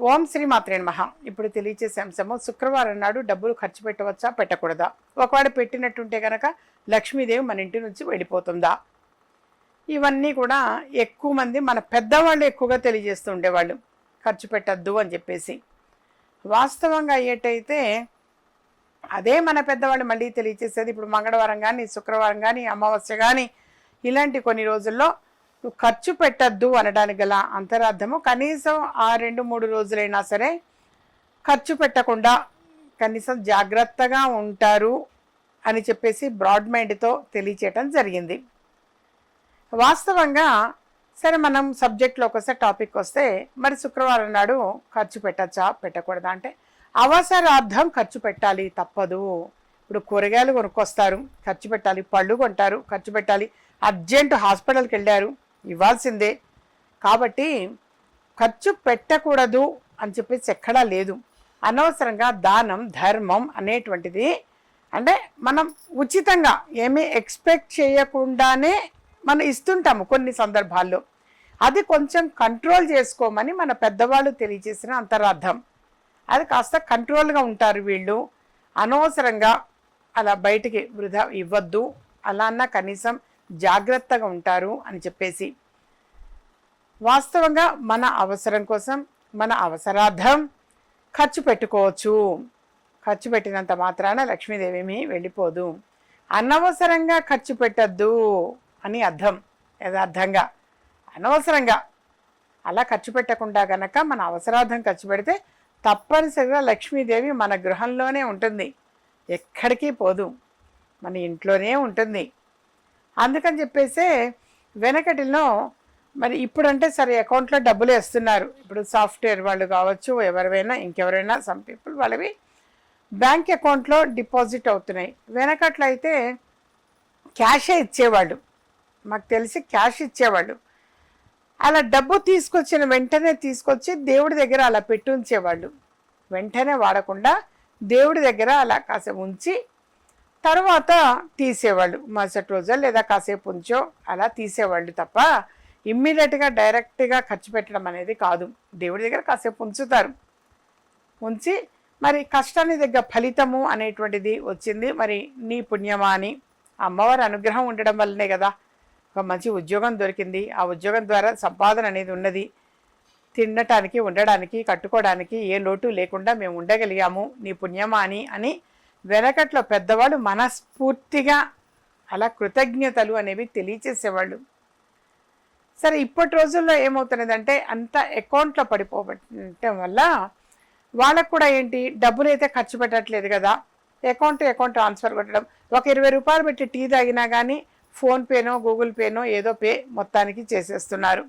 ఓం శ్రీ మాత్రే మహా ఇప్పుడు తెలియచేసే అంశము శుక్రవారం నాడు డబ్బులు ఖర్చు పెట్టవచ్చా పెట్టకూడదా? ఒకవేళ పెట్టినట్టుంటే కనుక లక్ష్మీదేవి మన ఇంటి నుంచి వెళ్ళిపోతుందా? ఇవన్నీ కూడా ఎక్కువ మంది మన పెద్దవాళ్ళు ఎక్కువగా తెలియజేస్తూ ఉండేవాళ్ళు. ఖర్చు పెట్టద్దు అని చెప్పేసి. వాస్తవంగా అయ్యేటైతే అదే మన పెద్దవాళ్ళు మళ్ళీ తెలియచేసేది ఇప్పుడు మంగళవారం కానీ శుక్రవారం కానీ అమావాస్య కానీ ఇలాంటి కొన్ని రోజుల్లో నువ్వు ఖర్చు పెట్టద్దు అనడానికి గల అంతరార్థము. కనీసం ఆ రెండు మూడు రోజులైనా సరే ఖర్చు పెట్టకుండా కనీసం జాగ్రత్తగా ఉంటారు అని చెప్పేసి బ్రాడ్ మైండ్తో తెలియచేయటం జరిగింది. వాస్తవంగా సరే మనం సబ్జెక్ట్లో ఒకసారి టాపిక్ వస్తే మరి శుక్రవారం నాడు ఖర్చు పెట్టచ్చా పెట్టకూడదా అంటే అవసరార్థం ఖర్చు పెట్టాలి తప్పదు. ఇప్పుడు కూరగాయలు కొనుక్కొస్తారు ఖర్చు పెట్టాలి పళ్ళు కొంటారు ఖర్చు పెట్టాలి. అర్జెంటు హాస్పిటల్కి వెళ్ళారు ఇవ్వాల్సిందే. కాబట్టి ఖర్చు పెట్టకూడదు అని చెప్పేసి ఎక్కడా లేదు. అనవసరంగా దానం ధర్మం అనేటువంటిది అంటే మనం ఉచితంగా ఏమీ ఎక్స్పెక్ట్ చేయకుండానే మనం ఇస్తుంటాము కొన్ని సందర్భాల్లో. అది కొంచెం కంట్రోల్ చేసుకోమని మన పెద్దవాళ్ళు తెలియజేసిన అంతరార్థం. అది కాస్త కంట్రోల్గా ఉంటారు వీళ్ళు. అనవసరంగా అలా బయటికి వృధా ఇవ్వద్దు. అలా అన్నా కనీసం జాగ్రత్తగా ఉంటారు అని చెప్పేసి. వాస్తవంగా మన అవసరం కోసం మన అవసరార్థం ఖర్చు పెట్టుకోవచ్చు. ఖర్చు పెట్టినంత మాత్రాన లక్ష్మీదేవి ఏమీ వెళ్ళిపోదు. అనవసరంగా ఖర్చు పెట్టద్దు అని అర్థం యథార్థంగా అనవసరంగా. అలా ఖర్చు పెట్టకుండా గనక మన అవసరార్థం ఖర్చు పెడితే తప్పనిసరిగా లక్ష్మీదేవి మన గృహంలోనే ఉంటుంది. ఎక్కడికి పోదు. మన ఇంట్లోనే ఉంటుంది. అందుకని చెప్పేసి వెనకటిలో మరి ఇప్పుడంటే సరే అకౌంట్లో డబ్బులు వేస్తున్నారు. ఇప్పుడు సాఫ్ట్వేర్ వాళ్ళు కావచ్చు ఎవరివైనా ఇంకెవరైనా సమ్ పీపుల్ వాళ్ళవి బ్యాంక్ అకౌంట్లో డిపాజిట్ అవుతున్నాయి. వెనకట్లో అయితే క్యాషే ఇచ్చేవాళ్ళు. మాకు తెలిసి క్యాష్ ఇచ్చేవాళ్ళు. అలా డబ్బు తీసుకొచ్చిన వెంటనే తీసుకొచ్చి దేవుడి దగ్గర అలా పెట్టి ఉంచేవాళ్ళు. వెంటనే వాడకుండా దేవుడి దగ్గర అలా కాసేపు ఉంచి తర్వాత తీసేవాళ్ళు మరుసటి రోజు లేదా కాసేపు ఉంచో అలా తీసేవాళ్ళు తప్ప ఇమ్మీడియట్గా డైరెక్ట్గా ఖర్చు పెట్టడం అనేది కాదు. దేవుడి దగ్గర కాసేపు ఉంచుతారు. ఉంచి మరి కష్టాన్ని దగ్గర ఫలితము అనేటువంటిది వచ్చింది. మరి నీ పుణ్యమా అని అమ్మవారి అనుగ్రహం ఉండడం వల్లనే కదా ఒక మంచి ఉద్యోగం దొరికింది. ఆ ఉద్యోగం ద్వారా సంపాదన అనేది ఉన్నది. తినటానికి ఉండడానికి కట్టుకోవడానికి ఏ లోటు లేకుండా మేము ఉండగలిగాము. నీ పుణ్యమా అని అని వెనకట్లో పెద్దవాళ్ళు మనస్ఫూర్తిగా అలా కృతజ్ఞతలు అనేవి తెలియచేసేవాళ్ళు. సరే ఇప్పటి రోజుల్లో ఏమవుతున్నదంటే అంత అకౌంట్లో పడిపోవటం వల్ల వాళ్ళకు కూడా ఏంటి డబ్బులు అయితే ఖర్చు పెట్టట్లేదు కదా. అకౌంట్ అకౌంట్ ట్రాన్స్ఫర్ కొట్టడం. ఒక ఇరవై రూపాయలు పెట్టి టీ తాగినా కానీ ఫోన్పేనో గూగుల్ పేనో ఏదో పే మొత్తానికి చేసేస్తున్నారు.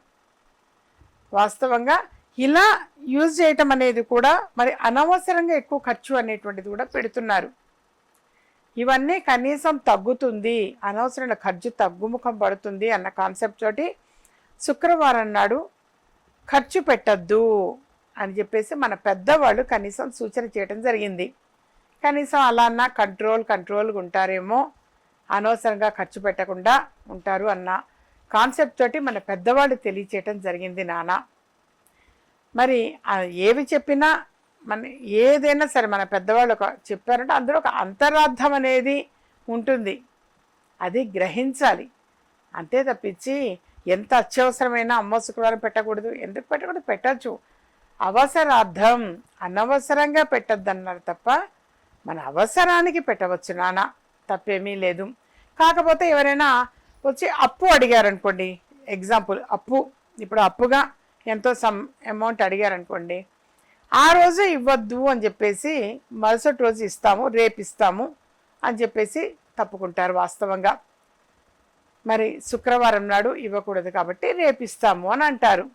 వాస్తవంగా ఇలా యూజ్ చేయటం అనేది కూడా మరి అనవసరంగా ఎక్కువ ఖర్చు అనేటువంటిది కూడా పెడుతున్నారు. ఇవన్నీ కనీసం తగ్గుతుంది అనవసరమైన ఖర్చు తగ్గుముఖం పడుతుంది అన్న కాన్సెప్ట్ తోటి శుక్రవారం నాడు ఖర్చు పెట్టద్దు అని చెప్పేసి మన పెద్దవాళ్ళు కనీసం సూచన చేయడం జరిగింది. కనీసం అలా అన్న కంట్రోల్ కంట్రోల్గా ఉంటారేమో అనవసరంగా ఖర్చు పెట్టకుండా ఉంటారు అన్న కాన్సెప్ట్ తోటి మన పెద్దవాళ్ళు తెలియచేయటం జరిగింది నాన్న. మరి ఏవి చెప్పినా మన ఏదైనా సరే మన పెద్దవాళ్ళు ఒక చెప్పారంటే అందులో ఒక అంతరార్థం అనేది ఉంటుంది. అది గ్రహించాలి. అంతే తప్పించి ఎంత అత్యవసరమైన అమ్మ శుక్రవారం పెట్టకూడదు ఎందుకు పెట్టకూడదు? పెట్టచ్చు. అవసరార్థం అనవసరంగా పెట్టద్దు అన్నారు తప్ప మన అవసరానికి పెట్టవచ్చు నాన్న తప్పేమీ లేదు. కాకపోతే ఎవరైనా వచ్చి అప్పు అడిగారనుకోండి ఎగ్జాంపుల్ అప్పు ఇప్పుడు అప్పుగా ఎంతో సమ్ అమౌంట్ అడిగారనుకోండి ఆ రోజు ఇవ్వద్దు అని చెప్పేసి మరుసటి రోజు ఇస్తాము రేపు ఇస్తాము అని చెప్పేసి తప్పుకుంటారు వాస్తవంగా. మరి శుక్రవారం నాడు ఇవ్వకూడదు కాబట్టి రేపు ఇస్తాము అని అంటారు.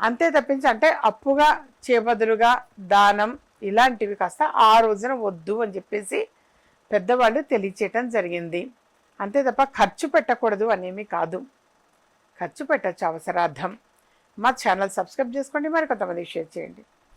అంతే తప్పించి అంటే అప్పుగా చేబదులుగా దానం ఇలాంటివి కాస్త ఆ రోజున వద్దు అని చెప్పేసి పెద్దవాళ్ళు తెలియచేయటం జరిగింది. అంతే తప్ప ఖర్చు పెట్టకూడదు అనేమి కాదు. ఖర్చు పెట్టచ్చు అవసరార్థం. మా ఛానల్ సబ్స్క్రైబ్ చేసుకోండి మరి కొంతమంది షేర్ చేయండి.